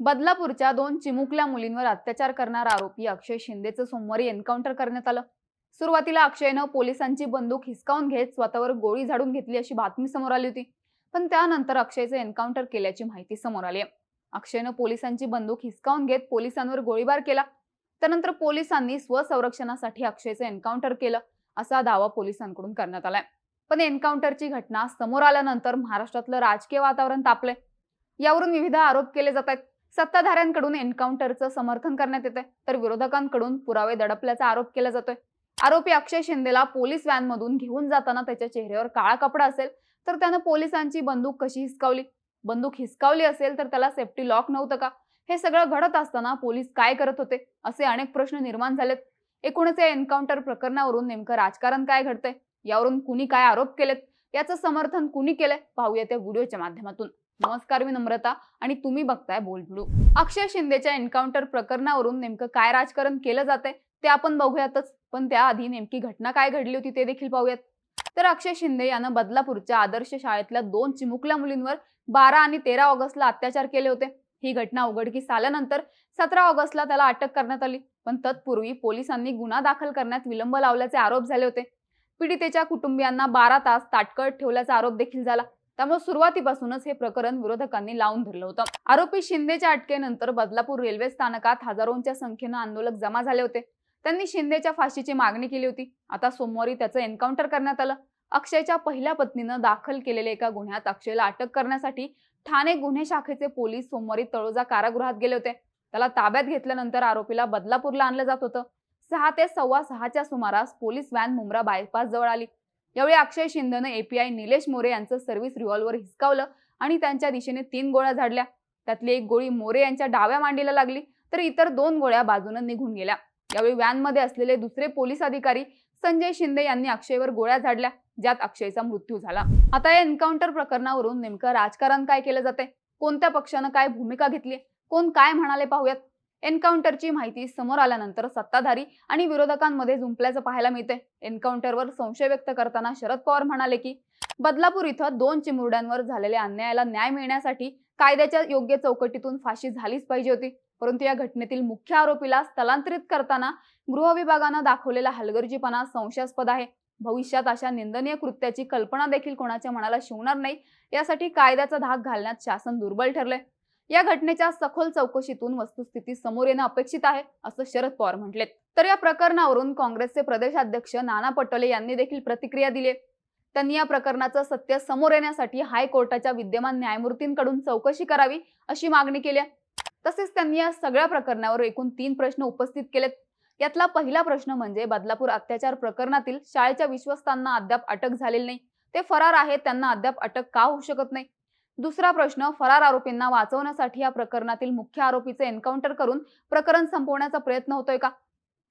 बदलापूरच्या दोन चिमुकल्या मुलींवर अत्याचार करणारा आरोपी अक्षय शिंदेचं सोमवारी एन्काउंटर करण्यात आलं. सुरुवातीला अक्षयनं पोलिसांची बंदूक हिसकावून घेत स्वतःवर गोळी झाडून घेतली अशी बातमी समोर आली होती. पण त्यानंतर अक्षयचं एन्काउंटर केल्याची माहिती समोर आली आहे. अक्षयनं पोलिसांची बंदूक हिसकावून घेत पोलिसांवर गोळीबार केला. त्यानंतर पोलिसांनी स्वसंरक्षणासाठी अक्षयचं एन्काउंटर केलं असा दावा पोलिसांकडून करण्यात आलाय. पण एन्काउंटरची घटना समोर आल्यानंतर महाराष्ट्रातलं राजकीय वातावरण तापलंय. यावरून विविध आरोप केले जात आहेत. सत्ताधाऱ्यांकडून एन्काउंटरचं समर्थन करण्यात येते तर विरोधकांकडून पुरावे दडपल्याचा आरोप केला जातोय. आरोपी अक्षय शिंदेला पोलीस व्हॅनमधून घेऊन जाताना त्याच्या चेहऱ्यावर काळा कपडा असेल तर त्यानं पोलिसांची बंदूक कशी हिसकावली? बंदूक हिसकावली असेल तर त्याला सेफ्टी लॉक नव्हतं का? हे सगळं घडत असताना पोलीस काय करत होते? असे अनेक प्रश्न निर्माण झालेत. एकूणच या एन्काउंटर प्रकरणावरून नेमकं राजकारण काय घडतंय? यावरून कुणी काय आरोप केलेत? याचं समर्थन कुणी केलंय? पाहूया त्या व्हिडिओच्या माध्यमातून. नमस्कार मी नम्रता आणि तुम्ही बघताय बोल ब्लू. अक्षय शिंदेच्या एन्काउंटर प्रकरणावरून नेमकं काय राजकारण केलं जातंय ते आपण बघूयातच. पण त्याआधी नेमकी घटना काय घडली होती ते देखील पाहूयात. तर अक्षय शिंदे यानं बदलापूरच्या आदर्श शाळेतल्या दोन चिमुकल्या मुलींवर बारा आणि तेरा ऑगस्टला अत्याचार केले होते. ही घटना उघडकीस आल्यानंतर सतरा ऑगस्टला त्याला अटक करण्यात आली. पण तत्पूर्वी पोलिसांनी गुन्हा दाखल करण्यात विलंब लावल्याचे आरोप झाले होते. पीडितेच्या कुटुंबियांना बारा तास ताटकळत ठेवल्याचा आरोप देखील झाला. त्यामुळे सुरुवातीपासूनच हे प्रकरण विरोधकांनी लावून धरलं होतं. आरोपी शिंदेच्या अटकेनंतर बदलापूर रेल्वे स्थानकात हजारोंच्या संख्येनं आंदोलक जमा झाले होते. त्यांनी शिंदेच्या फाशीची मागणी केली होती. आता सोमवारी त्याचं एन्काउंटर करण्यात आलं. अक्षयच्या पहिल्या पत्नीनं दाखल केलेल्या एका गुन्ह्यात अक्षयला अटक करण्यासाठी ठाणे गुन्हे शाखेचे पोलीस सोमवारी तळोजा कारागृहात गेले होते. त्याला ताब्यात घेतल्यानंतर आरोपीला बदलापूरला आणलं जात होतं. सहा ते सव्वा सहाच्या सुमारास पोलीस व्हॅन मुंब्रा बायपास जवळ आली. यावेळी अक्षय शिंदेनं एपीआय निलेश मोरे यांचं सर्व्हिस रिव्हॉल्वर हिसकावलं आणि त्यांच्या दिशेने तीन गोळ्या झाडल्या. त्यातली एक गोळी मोरे यांच्या डाव्या मांडीला लागली तर इतर दोन गोळ्या बाजूनं निघून गेल्या. यावेळी व्हॅनमध्ये असलेले दुसरे पोलीस अधिकारी संजय शिंदे यांनी अक्षयवर गोळ्या झाडल्या ज्यात अक्षयचा मृत्यू झाला. आता या एन्काउंटर प्रकरणावरून नेमकं राजकारण काय केलं जाते कोणत्या पक्षानं काय भूमिका घेतली कोण काय म्हणाले पाहूयात? एन्काउंटरची माहिती समोर आल्यानंतर सत्ताधारी आणि विरोधकांमध्ये जुंपल्याचं पाहायला मिळते एन्काउंटरवर संशय व्यक्त करताना शरद पवार म्हणाले की बदलापूर इथं दोन चिमुरड्यांवर झालेल्या अन्यायाला न्याय मिळण्यासाठी कायद्याच्या योग्य चौकटीतून फाशी झालीच पाहिजे होती. परंतु या घटनेतील मुख्य आरोपीला स्थलांतरित करताना गृह विभागानं दाखवलेला हलगर्जीपणा संशयास्पद आहे. भविष्यात अशा निंदनीय कृत्याची कल्पना देखील कोणाच्या मनाला शिवणार नाही यासाठी कायद्याचा धाक घालण्यात शासन दुर्बल ठरले या घटनेच्या सखोल चौकशीतून वस्तुस्थिती समोर येणं अपेक्षित आहे असं शरद पवार म्हटलेत. तर या प्रकरणावरून काँग्रेसचे प्रदेशाध्यक्ष नाना पटोले यांनी देखील प्रतिक्रिया दिली त्यांनी या प्रकरणाचं सत्य समोर येण्यासाठी हायकोर्टाच्या विद्यमान न्यायमूर्तींकडून चौकशी करावी अशी मागणी केली तसेच त्यांनी या सगळ्या प्रकरणावर एकूण तीन प्रश्न उपस्थित केलेत. यातला पहिला प्रश्न म्हणजे बदलापूर अत्याचार प्रकरणातील शाळेच्या विश्वस्तांना अद्याप अटक झालेली नाही. ते फरार आहेत त्यांना अद्याप अटक का होऊ शकत नाही? दुसरा प्रश्न फरार आरोपींना वाचवण्यासाठी या प्रकरणातील मुख्य आरोपीचे एन्काउंटर करून प्रकरण संपवण्याचा प्रयत्न होतोय का?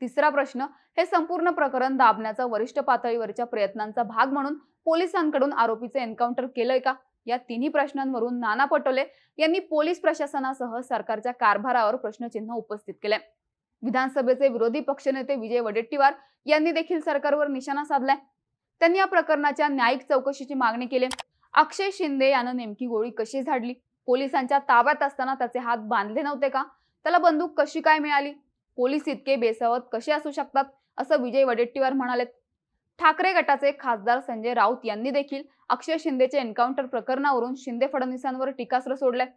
तिसरा प्रश्न हे संपूर्ण प्रकरण दाबण्याचा वरिष्ठ पातळीवरच्या प्रयत्नांचा भाग म्हणून पोलिसांकडून आरोपीचे एन्काउंटर केलंय का? या तिन्ही प्रश्नांवरून नाना पटोले यांनी पोलीस प्रशासनासह सरकारच्या कारभारावर प्रश्नचिन्ह उपस्थित केले विधानसभेचे विरोधी पक्षनेते विजय वडेट्टीवार यांनी देखील सरकारवर निशाणा साधलाय. त्यांनी या प्रकरणाच्या न्यायिक चौकशीची मागणी केली. अक्षय शिंदे यानं नेमकी गोळी कशी झाडली? पोलिसांच्या ताब्यात असताना त्याचे हात बांधले नव्हते का? त्याला बंदूक कशी काय मिळाली? पोलीस इतके बेसावत कसे असू शकतात? असं विजय वडेट्टीवार म्हणाले ठाकरे गटाचे खासदार संजय राऊत यांनी देखील अक्षय शिंदेच्या एन्काउंटर प्रकरणावरून शिंदे फडणवीसांवर टीकास्त्र सोडलंय.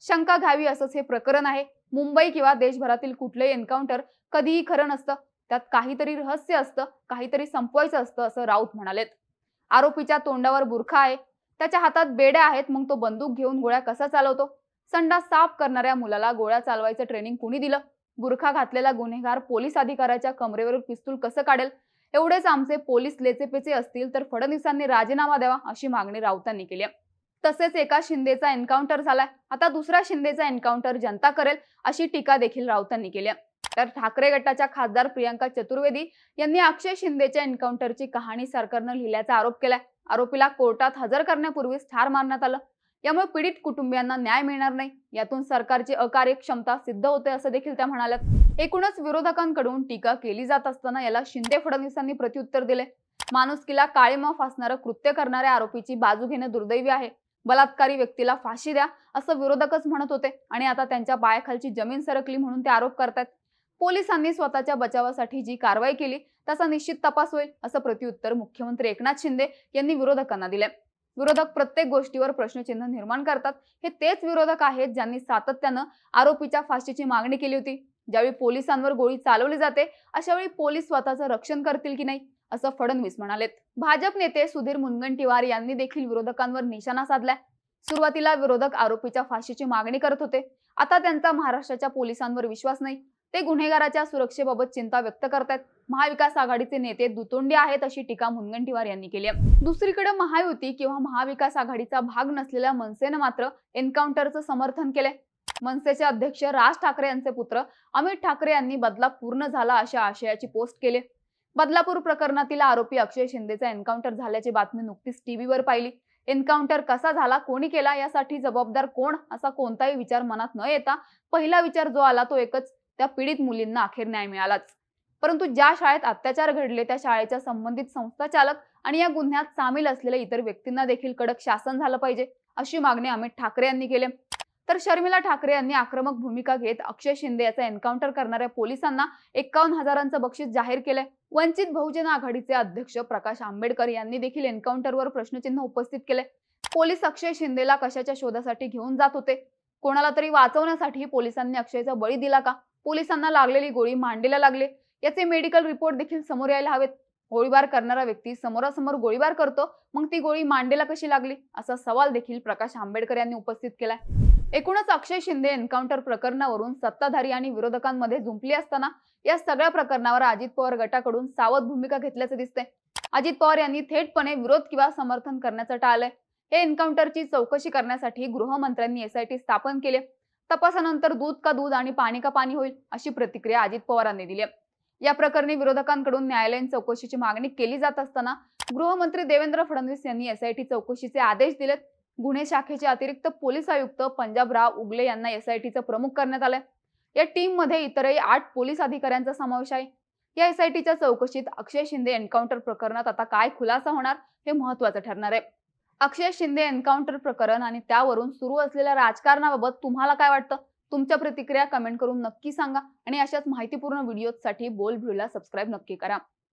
शंका घ्यावी असंच हे प्रकरण आहे. मुंबई किंवा देशभरातील कुठलंही एन्काउंटर कधीही खरं नसतं. त्यात काहीतरी रहस्य असतं काहीतरी संपवायचं असतं असं राऊत म्हणालेत. आरोपीच्या तोंडावर बुरखा आहे. त्याच्या हातात बेड्या आहेत मग तो बंदूक घेऊन गोळ्या कसा चालवतो? संडा साफ करणाऱ्या मुलाला गोळ्या चालवायचं ट्रेनिंग कुणी दिलं? बुरखा घातलेला गुन्हेगार पोलीस अधिकाऱ्याच्या कमरेवरून पिस्तूल कसं काढेल? एवढेच आमचे पोलीस लेचेपेचे असतील तर फडणवीसांनी राजीनामा द्यावा अशी मागणी राऊतांनी केली तसेच एका शिंदेचा एन्काउंटर झालाय. आता दुसऱ्या शिंदेचा एन्काउंटर जनता करेल अशी टीका देखील राऊतांनी केली तर ठाकरे गटाच्या खासदार प्रियंका चतुर्वेदी यांनी अक्षय शिंदेच्या एन्काउंटरची कहाणी सरकारनं लिहिल्याचा आरोप केलाय. आरोपीला कोर्टात हजर करण्यापूर्वीच ठार मारण्यात आलं. यामुळे पीडित कुटुंबियांना न्याय मिळणार नाही. यातून सरकारची अकार्यक्षमता सिद्ध होते असं देखील त्या म्हणाल्यात एकूणच विरोधकांकडून टीका केली जात असताना याला शिंदे फडणवीसांनी प्रत्युत्तर दिले. माणुसकीला काळीमा फासणारं कृत्य करणाऱ्या आरोपीची बाजू घेणं दुर्दैवी आहे. बलात्कारी व्यक्तीला फाशी द्या असं विरोधकच म्हणत होते आणि आता त्यांच्या पायाखालची जमीन सरकली म्हणून ते आरोप करतात पोलिसांनी स्वतःच्या बचावासाठी जी कारवाई केली त्याचा निश्चित तपास होईल असं प्रत्युत्तर मुख्यमंत्री एकनाथ शिंदे यांनी विरोधकांना दिले विरोधक प्रत्येक गोष्टीवर प्रश्नचिन्ह निर्माण करतात. हे तेच विरोधक आहेत ज्यांनी सातत्यानं आरोपीच्या फाशीची मागणी केली होती. ज्यावेळी पोलिसांवर गोळी चालवली जाते अशा वेळी पोलीस स्वतःचं रक्षण करतील की नाही असं फडणवीस म्हणालेत. भाजप नेते सुधीर मुनगंटीवार यांनी देखील विरोधकांवर निशाणा साधलाय. सुरुवातीला विरोधक आरोपीच्या फाशीची मागणी करत होते. आता त्यांचा महाराष्ट्राच्या पोलिसांवर विश्वास नाही. ते गुन्हेगाराच्या सुरक्षेबाबत चिंता व्यक्त करतात महाविकास आघाडीचे नेते दुतोंडे आहेत अशी टीका मुनगंटीवार यांनी केली आहे. दुसरीकडे महायुती किंवा महाविकास आघाडीचा भाग नसलेल्या मनसेनं मात्र एन्काउंटरचं समर्थन केलंय. मनसेचे अध्यक्ष राज ठाकरे यांचे पुत्र अमित ठाकरे यांनी बदला पूर्ण झाला अशा आशयाची पोस्ट केली बदलापूर प्रकरणातील आरोपी अक्षय शिंदेचा एन्काउंटर झाल्याची बातमी नुकतीच टीव्हीवर पाहिली. एन्काउंटर कसा झाला कोणी केला यासाठी जबाबदार कोण असा कोणताही विचार मनात न येता पहिला विचार जो आला तो एकच त्या पीडित मुलींना अखेर न्याय मिळालाच. परंतु ज्या शाळेत अत्याचार घडले त्या शाळेच्या संबंधित संस्था चालक आणि या गुन्ह्यात सामील असलेल्या इतर व्यक्तींना देखील कडक शासन झालं पाहिजे अशी मागणी अमित ठाकरे यांनी केली. तर शर्मिला ठाकरे यांनी आक्रमक भूमिका घेत अक्षय शिंदे याचा एन्काउंटर करणाऱ्या पोलिसांना एकावन्न हजारांचं बक्षीस जाहीर केलंय. वंचित बहुजन आघाडीचे अध्यक्ष प्रकाश आंबेडकर यांनी देखील एन्काउंटरवर प्रश्नचिन्ह उपस्थित केले. पोलीस अक्षय शिंदेला कशाच्या शोधासाठी घेऊन जात होते? कोणाला तरी वाचवण्यासाठी पोलिसांनी अक्षयचा बळी दिला का? पोलिसांना लागलेली गोळी मांडीला लागले. याचे मेडिकल रिपोर्ट देखील समोर यायला हवेत. गोळीबार करणारा व्यक्ती समोरासमोर गोळीबार करतो. मग ती गोळी मांडेला कशी लागली? असा सवाल देखील प्रकाश आंबेडकर यांनी उपस्थित केलाय. एकूणच अक्षय शिंदे एन्काउंटर प्रकरणावरून सत्ताधारी आणि विरोधकांमध्ये झुंपली असताना या सगळ्या प्रकरणावर अजित पवार गटाकडून सावध भूमिका घेतल्याचं दिसते अजित पवार यांनी थेटपणे विरोध किंवा समर्थन करण्याचं टाळलंय. हे एन्काउंटरची चौकशी करण्यासाठी गृहमंत्र्यांनी एसआयटी स्थापन केले. तपासानंतर दूध का दूध आणि पाणी का पाणी होईल अशी प्रतिक्रिया अजित पवारांनी दिली या प्रकरणी विरोधकांकडून न्यायालयीन चौकशीची मागणी केली जात असताना गृहमंत्री देवेंद्र फडणवीस यांनी एसआयटी चौकशीचे आदेश दिलेत. गुन्हे शाखेचे अतिरिक्त पोलीस आयुक्त पंजाबराव उगले यांना एसआयटीचं प्रमुख करण्यात आलंय. या टीममध्ये इतरही आठ पोलीस अधिकाऱ्यांचा समावेश आहे. या एसआयटीच्या चौकशीत अक्षय शिंदे एन्काउंटर प्रकरणात आता काय खुलासा होणार हे महत्वाचं ठरणार आहे. अक्षय शिंदे एन्काउंटर प्रकरण आणि त्यावरून सुरू असलेल्या राजकारणाबाबत तुम्हाला काय वाटतं? तुमच्या प्रतिक्रिया कमेंट करून नक्की सांगा आणि अशाच माहितीपूर्ण व्हिडिओसाठी बोल भ्रूला सबस्क्राईब नक्की करा.